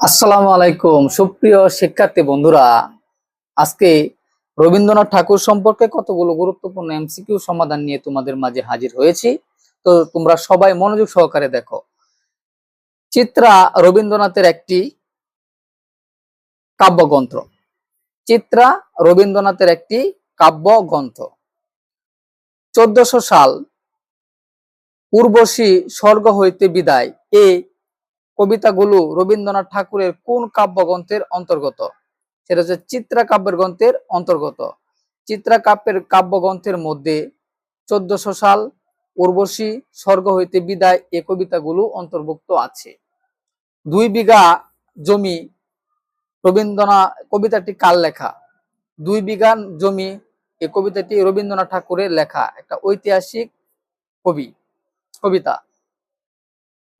আসসালামু আলাইকুম। সুপ্রিয় শিক্ষার্থী বন্ধুরা, আজকে রবীন্দ্রনাথ ঠাকুর সম্পর্কে কতগুলো গুরুত্বপূর্ণ এমসিকিউ সমাধান নিয়ে তোমাদের মাঝে হাজির হয়েছি। তো তোমরা সবাই মনোযোগ সহকারে দেখো। চিত্রা রবীন্দ্রনাথের একটি কাব্যগ্রন্থ। চিত্রা রবীন্দ্রনাথের একটি কাব্যগ্রন্থ। চোদ্দশো সাল পূর্বশী স্বর্গ হইতে বিদায়। এই কবিতাগুলো রবীন্দ্রনাথ ঠাকুরের কোন কাব্যগ্রন্থের অন্তর্গত? সেটা হচ্ছে চিত্রা কাব্যের গ্রন্থের অন্তর্গত। চিত্রা কাব্যের কাব্যগ্রন্থের মধ্যে চোদ্দশো সাল উর্বশী স্বর্গ হইতে বিদায় এ কবিতাগুলো অন্তর্ভুক্ত আছে। দুই বিঘা জমি রবীন্দ্রনাথ কবিতাটি কার লেখা? দুই বিঘা জমি এই কবিতাটি রবীন্দ্রনাথ ঠাকুরের লেখা, একটা ঐতিহাসিক কবি, কবিতা।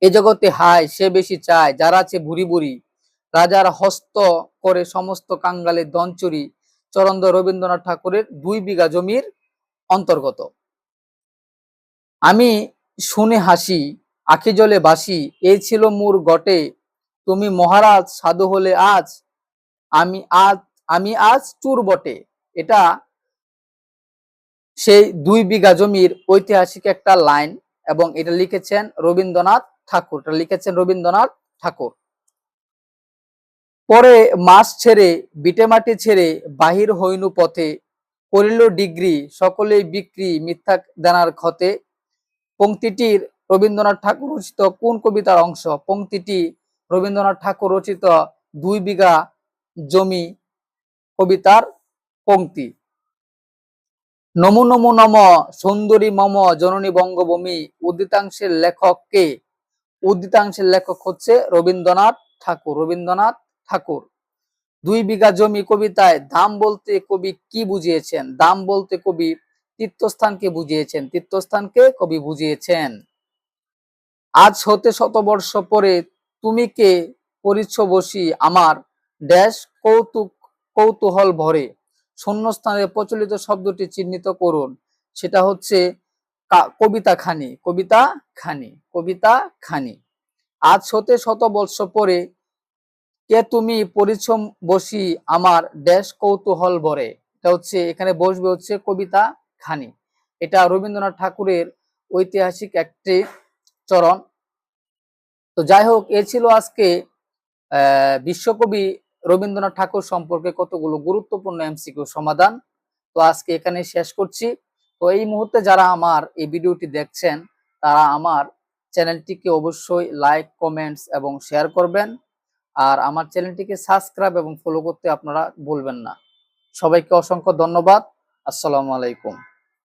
এ জগতে হায়, সে বেশি চায়। যারা আছে ভুরি ভুরি রাজার হস্ত করে সমস্ত কাঙ্গালের দঞ্চুরি চরন্দ রবীন্দ্রনাথ ঠাকুরের দুই বিঘা জমির অন্তর্গত। আমি শুনে হাসি, আখি জলে বাসি, এ ছিল মোর গটে। তুমি মহারাজ, সাধু হলে আজ, আমি আজ আমি আজ চুর বটে। এটা সেই দুই বিঘা জমির ঐতিহাসিক একটা লাইন এবং এটা লিখেছেন রবীন্দ্রনাথ ঠাকুর। লিখেছেন রবীন্দ্রনাথ ঠাকুর। পরে মাস ছেড়ে বিটেমাটি ছেড়ে, বাহির হইনু পথে, করিল ডিগ্রি, সকলেই বিক্রি, মিথ্যা দানার ক্ষতে। পংক্তিটির রবীন্দ্রনাথ ঠাকুর রচিত কোন কবিতার অংশ? পংক্তিটি রবীন্দ্রনাথ ঠাকুর রচিত দুই বিঘা জমি কবিতার পংক্তি। নমো নমো নম সুন্দরী মম জননী বঙ্গভূমি, উদিতাংশের লেখক কে? উদিতাংশের লেখক হচ্ছে রবীন্দ্রনাথ ঠাকুর রবীন্দ্রনাথ ঠাকুর। দুই বিঘা জমি কবিতায় দাম বলতে কবি কি বুঝিয়েছেন? দাম বলতে কবি তীর্থস্থানকে বুঝিয়েছেন। তীর্থস্থানকে কবি বুঝিয়েছেন। আজ হতে শতবর্ষ পরে তুমি কে পরিচ্ছ বসি আমার ড্যাশ কৌতুক কৌতূহল ভরে। শূন্যস্থানে প্রচলিত শব্দটি চিহ্নিত করুন। সেটা হচ্ছে কবিতা খানি কবিতা খানি কবিতা খানি। আজ হতে শত বর্ষ পরে কে তুমি পরিশ্রম বসি আমার ড্যাশ কৌতূহল ভরে। এটা হচ্ছে, এখানে বসবে হচ্ছে কবিতা খানি। এটা রবীন্দ্রনাথ ঠাকুরের ঐতিহাসিক একটি চরণ। তো যাই হোক, এ ছিল আজকে বিশ্বকবি রবীন্দ্রনাথ ঠাকুর সম্পর্কে কতগুলো গুরুত্বপূর্ণ এমসিকিউ সমাধান। তো আজকে এখানে শেষ করছি। তো এই মুহূর্তে যারা আমার এই ভিডিওটি দেখছেন, তারা আমার চ্যানেলটিকে অবশ্যই লাইক কমেন্টস এবং শেয়ার করবেন। আর আমার চ্যানেলটিকে সাবস্ক্রাইব এবং ফলো করতে আপনারা ভুলবেন না। সবাইকে অসংখ্য ধন্যবাদ। আসসালামু আলাইকুম।